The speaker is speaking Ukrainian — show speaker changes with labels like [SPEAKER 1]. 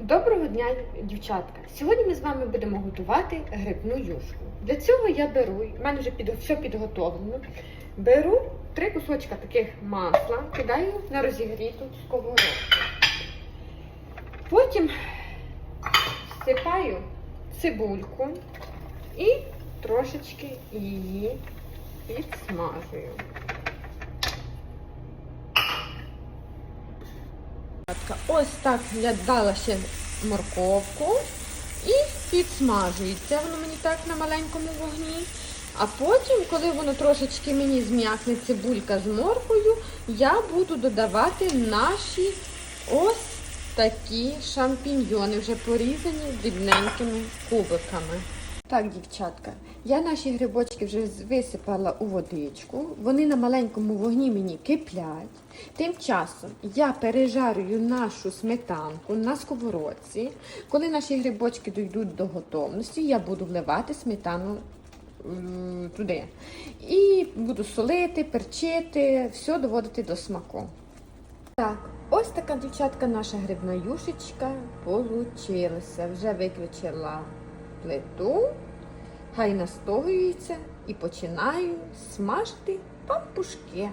[SPEAKER 1] Доброго дня, дівчатка! Сьогодні ми з вами будемо готувати грибну юшку. Для цього я беру, в мене вже під, все підготовлено. Беру три кусочка таких масла, кидаю на розігріту сковородку. Потім всипаю цибульку і трошечки її підсмажую. Ось так я дала ще морковку і підсмажується воно мені так на маленькому вогні. А потім, коли воно трошечки мені зм'якне цибулька з моркою, я буду додавати наші ось такі шампіньйони, вже порізані дрібненькими кубиками. Так, дівчатка, я наші грибочки вже висипала у водичку. Вони на маленькому вогні мені киплять. Тим часом я пережарюю нашу сметанку на сковородці. Коли наші грибочки дійдуть до готовності, я буду вливати сметану туди. І буду солити, перчити, все доводити до смаку. Так, ось така дівчатка наша грибна юшечка получилася. Вже виключила плиту, хай настоюється і починаю смажити пампушки.